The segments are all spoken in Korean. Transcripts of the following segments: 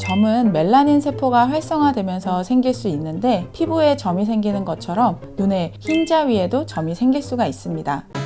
점은 멜라닌 세포가 활성화되면서 생길 수 있는데 피부에 점이 생기는 것처럼 눈의 흰자 위에도 점이 생길 수가 있습니다.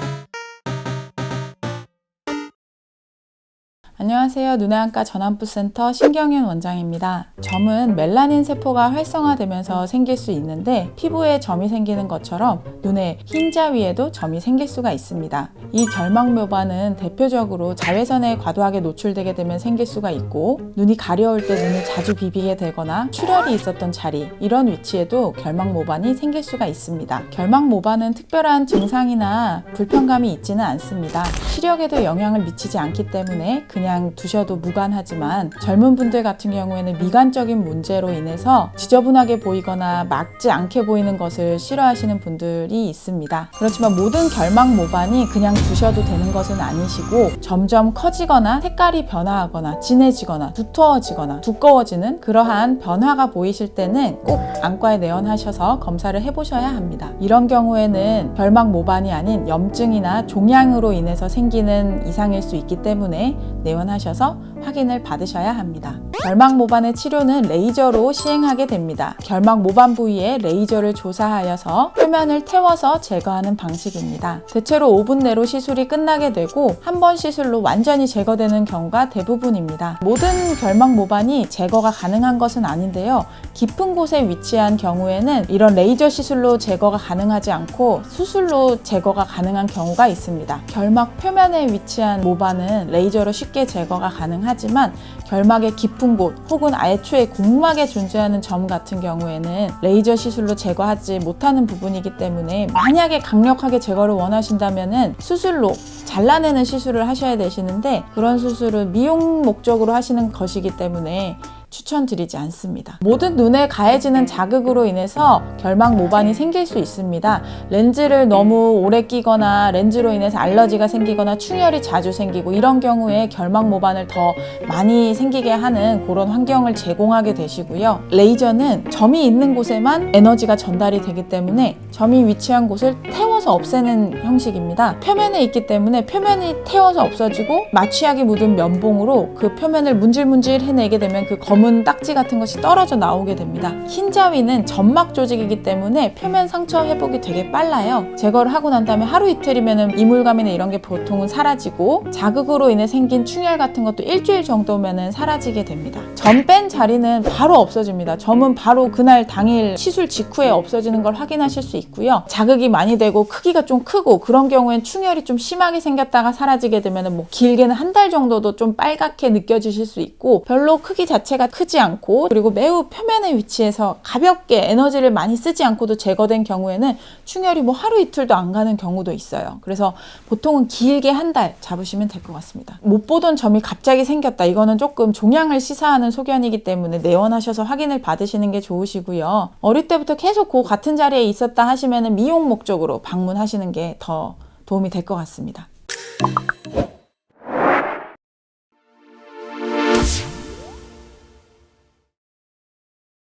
안녕하세요. 눈의 안과 전환부센터 신경윤 원장입니다. 점은 멜라닌 세포가 활성화되면서 생길 수 있는데 피부에 점이 생기는 것처럼 눈의 흰자 위에도 점이 생길 수가 있습니다. 이 결막묘반은 대표적으로 자외선에 과도하게 노출되게 되면 생길 수가 있고 눈이 가려울 때 눈을 자주 비비게 되거나 출혈이 있었던 자리 이런 위치에도 결막모반이 생길 수가 있습니다. 결막모반은 특별한 증상이나 불편감이 있지는 않습니다. 시력에도 영향을 미치지 않기 때문에 그냥 두셔도 무관하지만 젊은 분들 같은 경우에는 미관적인 문제로 인해서 지저분하게 보이거나 막지 않게 보이는 것을 싫어하시는 분들이 있습니다. 그렇지만 모든 결막 모반이 그냥 두셔도 되는 것은 아니시고 점점 커지거나 색깔이 변화하거나 진해지거나 두터워지거나 두꺼워지는 그러한 변화가 보이실 때는 꼭 안과에 내원하셔서 검사를 해보셔야 합니다. 이런 경우에는 결막 모반이 아닌 염증이나 종양으로 인해서 생기는 이상일 수 있기 때문에 내원 하셔서 확인을 받으셔야 합니다. 결막 모반의 치료는 레이저로 시행하게 됩니다. 결막 모반 부위에 레이저를 조사하여서 표면을 태워서 제거하는 방식입니다. 대체로 5분 내로 시술이 끝나게 되고 한 번 시술로 완전히 제거되는 경우가 대부분입니다. 모든 결막 모반이 제거가 가능한 것은 아닌데요. 깊은 곳에 위치한 경우에는 이런 레이저 시술로 제거가 가능하지 않고 수술로 제거가 가능한 경우가 있습니다. 결막 표면에 위치한 모반은 레이저로 쉽게 제거가 가능하지만 결막의 깊은 곳 혹은 애초에 공막에 존재하는 점 같은 경우에는 레이저 시술로 제거하지 못하는 부분이기 때문에 만약에 강력하게 제거를 원하신다면은 수술로 잘라내는 시술을 하셔야 되시는데 그런 수술은 미용 목적으로 하시는 것이기 때문에 추천드리지 않습니다. 모든 눈에 가해지는 자극으로 인해서 결막 모반이 생길 수 있습니다. 렌즈를 너무 오래 끼거나 렌즈로 인해서 알러지가 생기거나 충혈이 자주 생기고 이런 경우에 결막 모반을 더 많이 생기게 하는 그런 환경을 제공하게 되시고요. 레이저는 점이 있는 곳에만 에너지가 전달이 되기 때문에 점이 위치한 곳을 태워서 없애는 형식입니다. 표면에 있기 때문에 표면이 태워서 없어지고 마취약이 묻은 면봉으로 그 표면을 문질문질 해내게 되면 그 검은 딱지 같은 것이 떨어져 나오게 됩니다. 흰자위는 점막 조직이기 때문에 표면 상처 회복이 되게 빨라요. 제거를 하고 난 다음에 하루 이틀이면 이물감이나 이런 게 보통은 사라지고 자극으로 인해 생긴 충혈 같은 것도 일주일 정도면 사라지게 됩니다. 점 뺀 자리는 바로 없어집니다. 점은 바로 그날 당일 시술 직후에 없어지는 걸 확인하실 수 있고요. 자극이 많이 되고 크기가 좀 크고 그런 경우엔 충혈이 좀 심하게 생겼다가 사라지게 되면 뭐 길게는 한 달 정도도 좀 빨갛게 느껴지실 수 있고 별로 크기 자체가 크지 않고 그리고 매우 표면에 위치해서 가볍게 에너지를 많이 쓰지 않고도 제거된 경우에는 충혈이 뭐 하루 이틀도 안 가는 경우도 있어요. 그래서 보통은 길게 한 달 잡으시면 될 것 같습니다. 못 보던 점이 갑자기 생겼다. 이거는 조금 종양을 시사하는 소견이기 때문에 내원하셔서 확인을 받으시는 게 좋으시고요. 어릴 때부터 계속 그 같은 자리에 있었다 하시면 미용 목적으로 방문하시는 게 더 도움이 될 것 같습니다.